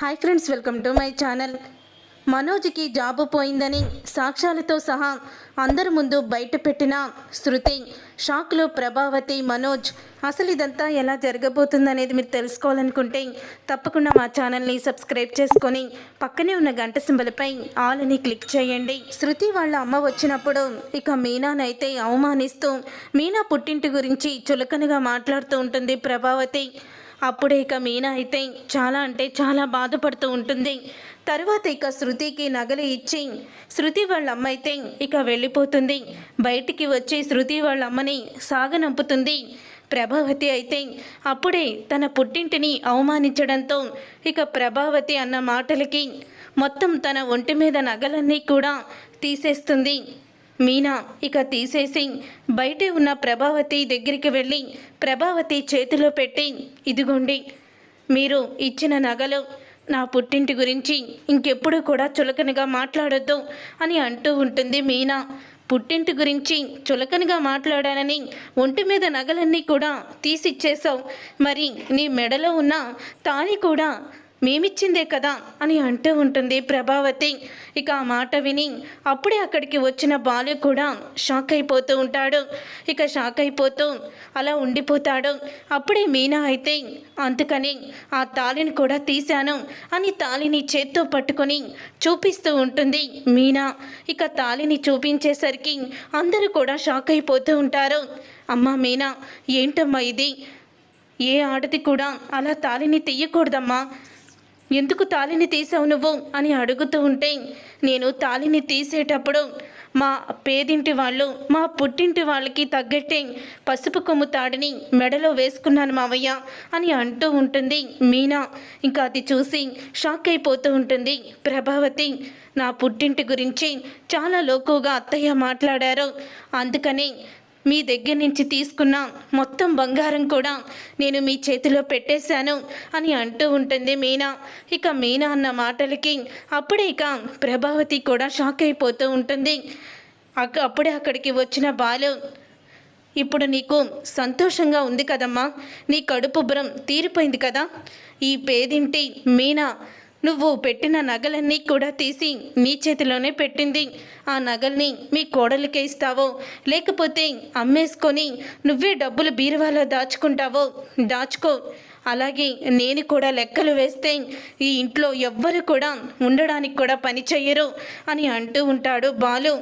Hi friends welcome to my channel. మనోజ్కి job పోయిందని సాక్ష్యాలతో సహా అందరి ముందు బయట పెట్టిన శృతి షాక్లో ప్రభావతి మనోజ్ అసలు ఇదంతా ఎలా జరగబోతుందనేది మీరు తెలుసుకోవాలనుకుంటే తప్పకుండా మా ఛానల్ని సబ్స్క్రైబ్ చేసుకొని పక్కనే ఉన్న గంట సింబలపై ఆల్ అని క్లిక్ చేయండి. శృతి వాళ్ళ అమ్మ వచ్చినప్పుడు ఇక మీనానైతే అవమానిస్తూ మీనా పుట్టింటి గురించి చులకనగా మాట్లాడుతూ ఉంటుంది ప్రభావతి. అప్పుడే ఇక మీనా అయితే చాలా అంటే చాలా బాధపడుతూ ఉంటుంది. తర్వాత ఇక శృతికి నగలు ఇచ్చి శృతి వాళ్ళ అమ్మ అయితే ఇక వెళ్ళిపోతుంది. బయటికి వచ్చి శృతి వాళ్ళ అమ్మని సాగనంపుతుంది. ప్రభావతి అయితే అప్పుడే తన పుట్టింటిని అవమానించడంతో ఇక ప్రభావతి అన్న మాటలకి మొత్తం తన ఒంటి మీద నగలన్నీ కూడా తీసేస్తుంది. మీనా ఇక తీసేసి బయటే ఉన్న ప్రభావతి దగ్గరికి వెళ్ళి ప్రభావతి చేతిలో పెట్టి ఇదిగోండి మీరు ఇచ్చిన నగలు నా పుట్టింటి గురించి ఇంకెప్పుడు కూడా చులకనగా మాట్లాడొద్దు అని అంటూ ఉంటుంది మీనా. పుట్టింటి గురించి చులకనగా మాట్లాడానని ఒంటి మీద నగలన్నీ కూడా తీసిచ్చేసావు మరి నీ మెడలో ఉన్న తాని కూడా మేమిచ్చిందే కదా అని అంటూ ఉంటుంది ప్రభావతి. ఇక ఆ మాట విని అప్పుడే అక్కడికి వచ్చిన బాలు కూడా షాక్ అయిపోతూ ఉంటాడు. ఇక షాక్ అయిపోతూ అలా ఉండిపోతాడు. అప్పుడే మీనా అయితే అందుకని ఆ తాళిని కూడా తీశాను అని తాళిని చేత్తో పట్టుకొని చూపిస్తూ ఉంటుంది మీనా. ఇక తాళిని చూపించేసరికి అందరూ కూడా షాక్ అయిపోతూ ఉంటారు. అమ్మా మీనా ఏంటమ్మా ఇది? ఏ ఆడది కూడా అలా తాళిని తీయకూడదమ్మా. ఎందుకు తాళిని తీసావు నువ్వు అని అడుగుతూ ఉంటే నేను తాళిని తీసేటప్పుడు మా పేదింటి వాళ్ళు మా పుట్టింటి వాళ్ళకి తగ్గట్టే పసుపు కొమ్ము తాడిని మెడలో వేసుకున్నాను మావయ్య అని అంటూ ఉంటుంది మీనా. ఇంకా అది చూసి షాక్ అయిపోతూ ఉంటుంది. ప్రభావతి నా పుట్టింటి గురించి చాలా లోకుగా అత్తయ్య మాట్లాడారు. అందుకని మీ దగ్గర నుంచి తీసుకున్న మొత్తం బంగారం కూడా నేను మీ చేతిలో పెట్టేశాను అని అంటూ ఉంటుంది మీనా. ఇక మీనా అన్న మాటలకి అప్పుడే ఇక ప్రభావతి కూడా షాక్ అయిపోతూ ఉంటుంది. అక్క అప్పుడే అక్కడికి వచ్చిన బాలు ఇప్పుడు నీకు సంతోషంగా ఉంది కదమ్మా. నీ కడుపు భ్రం తీరిపోయింది కదా. ఈ పేదింటి మీనా నువ్వు పెట్టిన నగలన్నీ కూడా తీసి నీ చేతిలోనే పెట్టింది. ఆ నగల్ని మీ కోడలికే ఇస్తావో. లేకపోతే అమ్మేసుకొని నువ్వే డబ్బులు బీరువాలో దాచుకుంటావో. దాచుకో. అలాగే నేను కూడా లెక్కలు వేస్తే ఈ ఇంట్లో ఎవ్వరు కూడా ఉండడానికి కూడా పని చెయ్యరు అని అంటూ ఉంటాడు బాలు.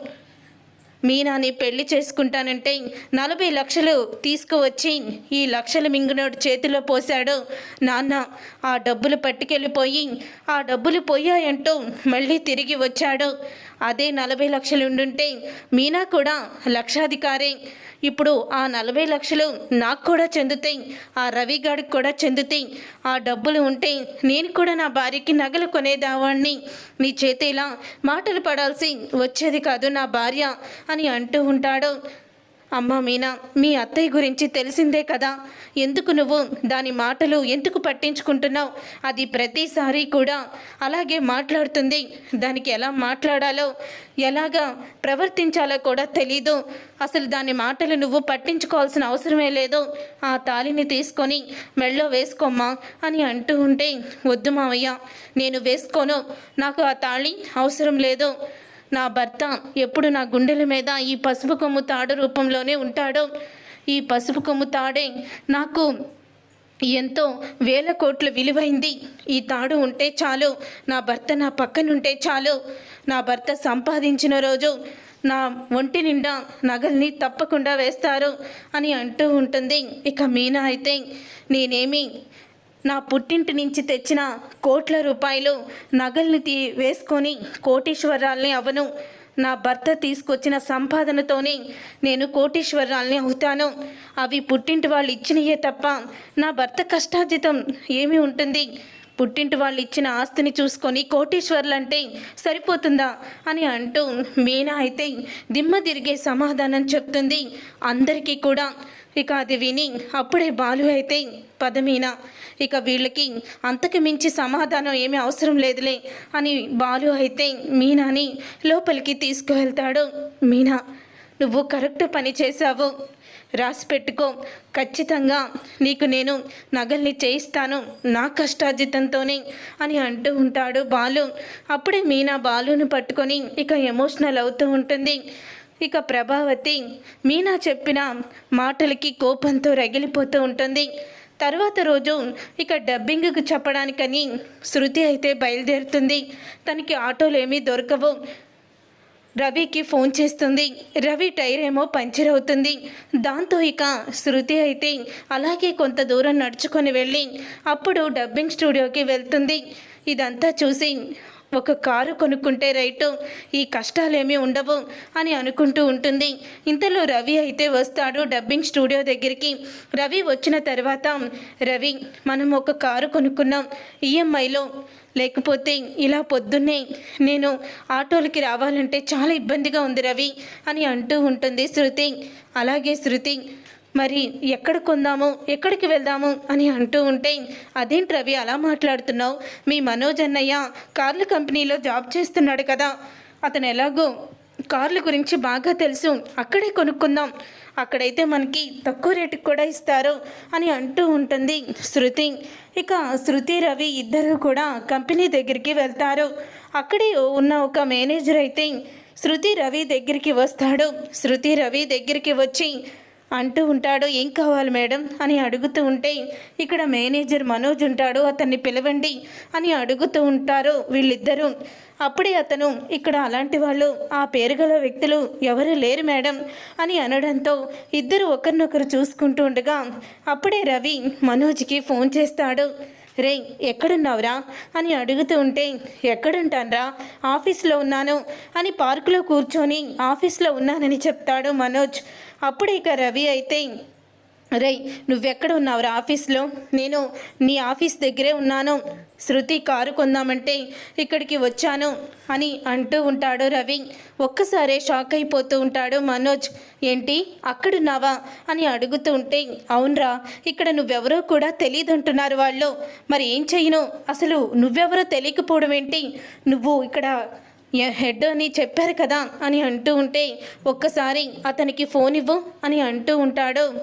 మీనాని పెళ్ళి చేసుకుంటానంటే నలభై లక్షలు తీసుకువచ్చి ఈ లక్షల మింగునోడు చేతిలో పోశాడు. నాన్న ఆ డబ్బులు పట్టుకెళ్ళిపోయి ఆ డబ్బులు పోయాయంటూ మళ్ళీ తిరిగి వచ్చాడు. అదే నలభై లక్షలు ఉండుంటే మీనా కూడా లక్షాధికారే. ఇప్పుడు ఆ నలభై లక్షలు నాకు కూడా చెందుతాయి ఆ రవి గాడికి కూడా చెందుతాయి. ఆ డబ్బులు ఉంటే నేను కూడా నా భార్యకి నగలు కొనేదావాణ్ణి. నీ చేతిలా మాటలు పడాల్సి వచ్చేది కాదు నా భార్య అని అంటూ ఉంటాడు. అమ్మ మీనా మీ అత్తయ్య గురించి తెలిసిందే కదా. ఎందుకు నువ్వు దాని మాటలు ఎందుకు పట్టించుకుంటున్నావు? అది ప్రతిసారి కూడా అలాగే మాట్లాడుతుంది. దానికి ఎలా మాట్లాడాలో ఎలాగా ప్రవర్తించాలో కూడా తెలీదు. అసలు దాని మాటలు నువ్వు పట్టించుకోవాల్సిన అవసరమే లేదు. ఆ తాలిని తీసుకొని మెళ్ళో వేసుకోమ్మా అని అంటూ ఉంటే వద్దు మావయ్య నేను వేసుకోను. నాకు ఆ తాళి అవసరం లేదు. నా భర్త ఎప్పుడు నా గుండెల మీద ఈ పసుపు కొమ్ము తాడు రూపంలోనే ఉంటాడో ఈ పసుపు కొమ్ము తాడే నాకు ఎంతో వేల కోట్ల విలువైంది. ఈ తాడు ఉంటే చాలు నా భర్త నా పక్కనుంటే చాలు నా భర్త సంపాదించిన రోజు నా ఒంటి నిండా నగల్ని తప్పకుండా వేస్తారు అని అంటూ ఉంటుంది. ఇక మీనా అయితే నేనేమి నా పుట్టింటి నుంచి తెచ్చిన కోట్ల రూపాయలు నగల్ని తీ వేసుకొని కోటీశ్వరాల్ని అవను. నా భర్త తీసుకొచ్చిన సంపాదనతోనే నేను కోటీశ్వరాల్ని అవుతాను. అవి పుట్టింటి వాళ్ళు ఇచ్చినయే తప్ప నా భర్త కష్టార్జితం ఏమి ఉంటుంది? పుట్టింటి వాళ్ళు ఇచ్చిన ఆస్తిని చూసుకొని కోటీశ్వర్లంటే సరిపోతుందా? అని అంటూ మీనా అయితే దిమ్మ తిరిగే సమాధానం చెప్తుంది. అందరికీ కూడా ఇక అది విని అప్పుడే బాలు అయితే పదమీన ఇక వీళ్ళకి అంతకు మించి సమాధానం ఏమీ అవసరం లేదులే అని బాలు అయితే మీనాని లోపలికి తీసుకువెళ్తాడు. మీనా నువ్వు కరెక్ట్ పని చేశావు. రాసి పెట్టుకో. ఖచ్చితంగా నీకు నేను నగల్ని చేయిస్తాను. నా కష్టార్జితంతోనే అని అంటూ ఉంటాడు బాలు. అప్పుడే మీనా బాలును పట్టుకొని ఇక ఎమోషనల్ అవుతూ ఉంటుంది. ఇక ప్రభావతి మీనా చెప్పిన మాటలకి కోపంతో రగిలిపోతూ ఉంటుంది. తర్వాత రోజు ఇక డబ్బింగ్కి చెప్పడానికని శృతి అయితే బయలుదేరుతుంది. తనకి ఆటోలు ఏమీ దొరకవు. రవికి ఫోన్ చేస్తుంది. రవి టైర్ ఏమో పంచర్ అవుతుంది. దాంతో ఇక శృతి అయితే అలాగే కొంత దూరం నడుచుకొని వెళ్ళి అప్పుడు డబ్బింగ్ స్టూడియోకి వెళ్తుంది. ఇదంతా చూసి ఒక కారు కొనుక్కుంటే రైటు ఈ కష్టాలేమీ ఉండవు అని అనుకుంటూ ఉంటుంది. ఇంతలో రవి అయితే వస్తాడు డబ్బింగ్ స్టూడియో దగ్గరికి. రవి వచ్చిన తర్వాత రవి మనం ఒక కారు కొనుక్కున్నాం ఈఎంఐలో. లేకపోతే ఇలా పొద్దున్నే నేను ఆటోలకి రావాలంటే చాలా ఇబ్బందిగా ఉంది రవి అని అంటూ ఉంటుంది శృతి. అలాగే శృతి మరి ఎక్కడ కొందాము ఎక్కడికి వెళ్దాము అని అంటూ ఉంటే అదేంటి రవి అలా మాట్లాడుతున్నావు? మీ మనోజ్ అన్నయ్య కార్ల కంపెనీలో జాబ్ చేస్తున్నాడు కదా. అతను ఎలాగో కార్ల గురించి బాగా తెలుసు. అక్కడే కొనుక్కుందాం. అక్కడైతే మనకి తక్కువ రేటుకి కూడా ఇస్తారు అని అంటూ ఉంటుంది శృతి. ఇక శృతి రవి ఇద్దరు కూడా కంపెనీ దగ్గరికి వెళ్తారు. అక్కడే ఉన్న ఒక మేనేజర్ అయితే శృతి రవి దగ్గరికి వస్తాడు. శృతి రవి దగ్గరికి వచ్చి అంటూ ఉంటాడు ఏం కావాలి మేడం? అని అడుగుతూ ఉంటే ఇక్కడ మేనేజర్ మనోజ్ ఉంటాడు అతన్ని పిలవండి అని అడుగుతూ ఉంటారు వీళ్ళిద్దరూ. అప్పుడే అతను ఇక్కడ అలాంటి వాళ్ళు ఆ పేరు గల వ్యక్తులు ఎవరు లేరు మేడం అని అనడంతో ఇద్దరు ఒకరినొకరు చూసుకుంటూ ఉండగా అప్పుడే రవి మనోజ్కి ఫోన్ చేస్తాడు. రే ఎక్కడున్నావురా? అని అడుగుతూ ఉంటే ఎక్కడుంటానరా? ఆఫీస్లో ఉన్నాను అని పార్కులో కూర్చొని ఆఫీస్లో ఉన్నానని చెప్తాడు మనోజ్. అప్పుడు ఇక రవి అయితే రై నువ్వెక్కడ ఉన్నావురా ఆఫీస్లో? నేను నీ ఆఫీస్ దగ్గరే ఉన్నాను. శృతి కారు కొందామంటే ఇక్కడికి వచ్చాను అని అంటూ ఉంటాడు రవి. ఒక్కసారే షాక్ అయిపోతూ ఉంటాడు మనోజ్. ఏంటి? అక్కడున్నావా? అని అడుగుతూ ఉంటే అవునరా ఇక్కడ నువ్వెవరో కూడా తెలియదంటున్నారు వాళ్ళు. మరి ఏం చేయను అసలు నువ్వెవరో తెలియకపోవడం ఏంటి? నువ్వు ఇక్కడ హెడ్ అని చెప్పారు కదా అని అంటూ ఉంటే ఒక్కసారి అతనికి ఫోన్ ఇవ్వు అని అంటూ ఉంటాడు.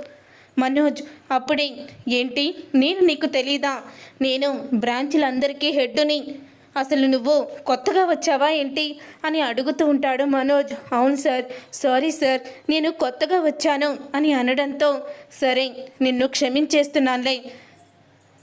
మనోజ్ అప్పుడే ఏంటి? నేను నీకు తెలీదా? నేను బ్రాంచ్లందరికీ హెడ్ని. అసలు నువ్వు కొత్తగా వచ్చావా ఏంటి? అని అడుగుతూ ఉంటాడు మనోజ్. అవును సార్ సారీ సార్ నేను కొత్తగా వచ్చాను అని అనడంతో సరే నిన్ను క్షమించేస్తున్నానులే.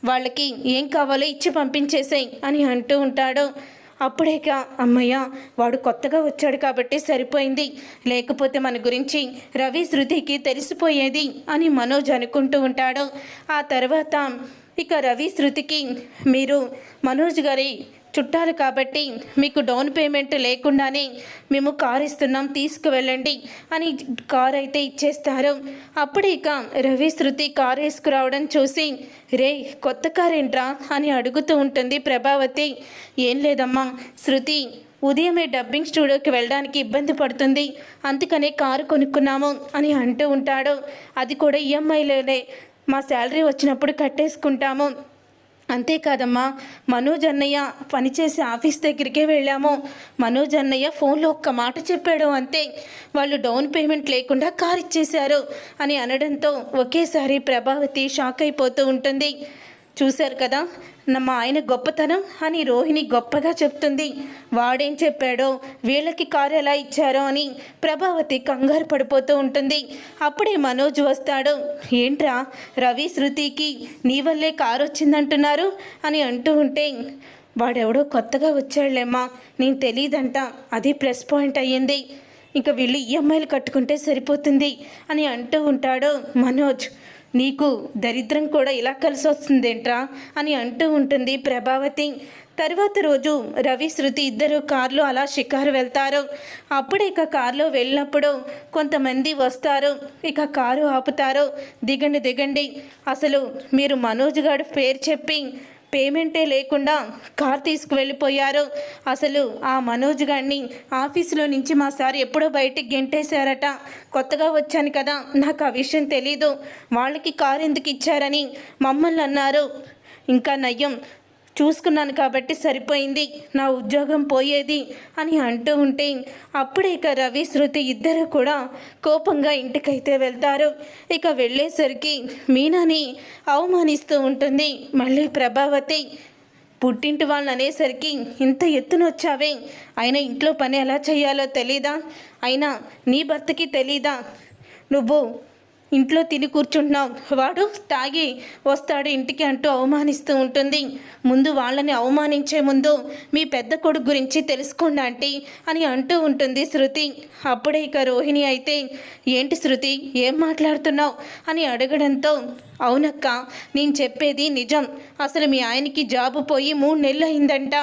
వాళ్ళకి ఏం కావాలో ఇచ్చి పంపించేసేయ్ అని అంటూ ఉంటాడు. అప్పుడేక అమ్మయ్య వాడు కొత్తగా వచ్చాడు కాబట్టి సరిపోయింది. లేకపోతే మన గురించి రవి శృతికి తెలిసిపోయేది అని మనోజ్ అనుకుంటూ ఉంటాడు. ఆ తర్వాత ఇక రవి శృతికి మీరు మనోజ్ గారి చుట్టాలు కాబట్టి మీకు డౌన్ పేమెంట్ లేకుండానే మేము కార్ ఇస్తున్నాం తీసుకువెళ్ళండి అని కార్ అయితే ఇచ్చేస్తారు. అప్పుడు ఇక రవి శృతి కార్ వేసుకురావడం చూసి రే కొత్త కార్ ఏంట్రా? అని అడుగుతూ ఉంటుంది ప్రభావతి. ఏం లేదమ్మా శృతి ఉదయమే డబ్బింగ్ స్టూడియోకి వెళ్ళడానికి ఇబ్బంది పడుతుంది. అందుకనే కారు కొనుక్కున్నాము అని అంటూ ఉంటాడు. అది కూడా ఈఎంఐలోనే. మా శాలరీ వచ్చినప్పుడు కట్టేసుకుంటాము. అంతేకాదమ్మా మనోజ్ అన్నయ్య పనిచేసే ఆఫీస్ దగ్గరికే వెళ్ళాము. మనోజ్ అన్నయ్య ఫోన్లో ఒక్క మాట చెప్పాడు అంతే. వాళ్ళు డౌన్ పేమెంట్ లేకుండా కార్ ఇచ్చేశారు అని అనడంతో ఒకేసారి ప్రభావతి షాక్ అయిపోతూ ఉంటుంది. చూశారు కదా? నా మా ఆయన గొప్పతనం అని రోహిణి గొప్పగా చెప్తుంది. వాడేం చెప్పాడో వీళ్ళకి కారు ఎలా ఇచ్చారో అని ప్రభావతి కంగారు పడిపోతూ ఉంటుంది. అప్పుడే మనోజ్ వస్తాడు. ఏంట్రా రవి శృతికి నీ వల్లే కారు వచ్చిందంటున్నారు అని అంటూ ఉంటే వాడెవడో కొత్తగా వచ్చాడులేమ్మా నేను తెలియదంట అది ప్లస్ పాయింట్ అయ్యింది. ఇంకా వీళ్ళు ఈఎంఐలు కట్టుకుంటే సరిపోతుంది అని అంటూ ఉంటాడు మనోజ్. నీకు దరిద్రం కూడా ఇలా కలిసి వస్తుందేంట్రా అని అంటూ ఉంటుంది ప్రభావతి. తర్వాత రోజు రవి శృతి ఇద్దరు కార్లో అలా షికారు వెళ్తారు. అప్పుడు ఇక కారులో వెళ్ళినప్పుడు కొంతమంది వస్తారు. ఇక కారు ఆపుతారు. దిగండి దిగండి. అసలు మీరు మనోజ్ గారు పేరు చెప్పి పేమెంటే లేకుండా కార్ తీసుకువెళ్ళిపోయారు. అసలు ఆ మనోజ్ గారిని ఆఫీసులో నుంచి మా సార్ ఎప్పుడో బయటికి గెంటేశారట. కొత్తగా వచ్చాను కదా నాకు ఆ విషయం తెలీదు. వాళ్ళకి కారు ఎందుకు ఇచ్చారని మమ్మల్ని అన్నారు. ఇంకా నయ్యం చూసుకున్నాను కాబట్టి సరిపోయింది. నా ఉద్యోగం పోయేది అని అంటూ ఉంటే అప్పుడే ఇక రవి శృతి ఇద్దరు కూడా కోపంగా ఇంటికైతే వెళ్తారు. ఇక వెళ్ళేసరికి మీనాని అవమానిస్తూ ఉంటుంది. మళ్ళీ ప్రభావతి పుట్టింటి వాళ్ళని అనేసరికి ఇంత ఎత్తున వచ్చావే? అయినా ఇంట్లో పని ఎలా చేయాలో తెలీదా? అయినా నీ భర్తకి తెలీదా? నువ్వు ఇంట్లో తిని కూర్చుంటున్నావు వాడు తాగి వస్తాడు ఇంటికి అంటూ అవమానిస్తూ ఉంటుంది. ముందు వాళ్ళని అవమానించే ముందు మీ పెద్ద కొడుకు గురించి తెలుసుకోండి ఆంటీ అని అంటూ ఉంటుంది శృతి. అప్పుడే ఇక రోహిణి అయితే ఏంటి శృతి ఏం మాట్లాడుతున్నావు? అని అడగడంతో అవునక్క నేను చెప్పేది నిజం. అసలు మీ ఆయనకి జాబు పోయి మూడు నెలలు అయిందంట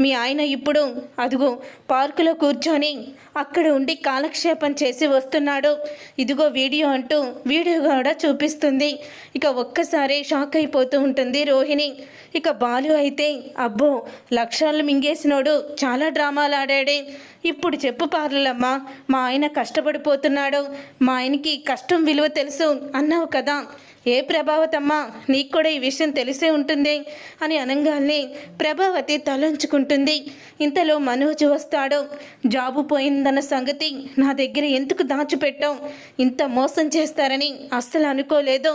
మీ ఆయన ఇప్పుడు అదిగో పార్కులో కూర్చొని అక్కడ ఉండి కాలక్షేపం చేసి వస్తున్నాడు. ఇదిగో వీడియో అంటూ వీడియో కూడా చూపిస్తుంది. ఇక ఒక్కసారి షాక్ అయిపోతూ ఉంటుంది రోహిణి. ఇక బాలు అయితే అబ్బో లక్షలు మింగేసినోడు చాలా డ్రామాలు ఆడాడే. ఇప్పుడు చెప్పు పార్లమ్మ మా ఆయన కష్టపడిపోతున్నాడు. మా ఆయనకి కష్టం విలువ తెలుసు అన్నావు కదా. ఏ ప్రభావతమ్మా నీకు కూడా ఈ విషయం తెలిసే ఉంటుంది అని అనంగాల్ని ప్రభావతి తలంచుకుంటుంది ఉంటుంది. ఇంతలో మనోజ్ వస్తాడు. జాబు పోయిందన్న సంగతి నా దగ్గర ఎందుకు దాచిపెట్టావు? ఇంత మోసం చేస్తారని అస్సలు అనుకోలేదు.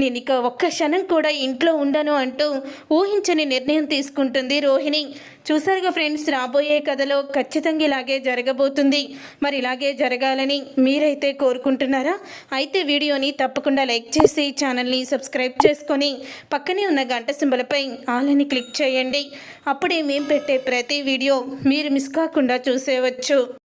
నేను ఇక ఒక్క క్షణం కూడా ఇంట్లో ఉండను అంటూ ఊహించని నిర్ణయం తీసుకుంటుంది రోహిణి. చూసారుగా ఫ్రెండ్స్ రాబోయే కథలో ఖచ్చితంగా ఇలాగే జరగబోతుంది. మరి ఇలాగే జరగాలని మీరైతే కోరుకుంటున్నారా? అయితే వీడియోని తప్పకుండా లైక్ చేసి ఛానల్ని సబ్స్క్రైబ్ చేసుకొని పక్కనే ఉన్న గంట సింబలపై ఆలని క్లిక్ చేయండి. అప్పుడే మేము పెట్టే ప్రతి వీడియో మీరు మిస్ కాకుండా చూసేవచ్చు.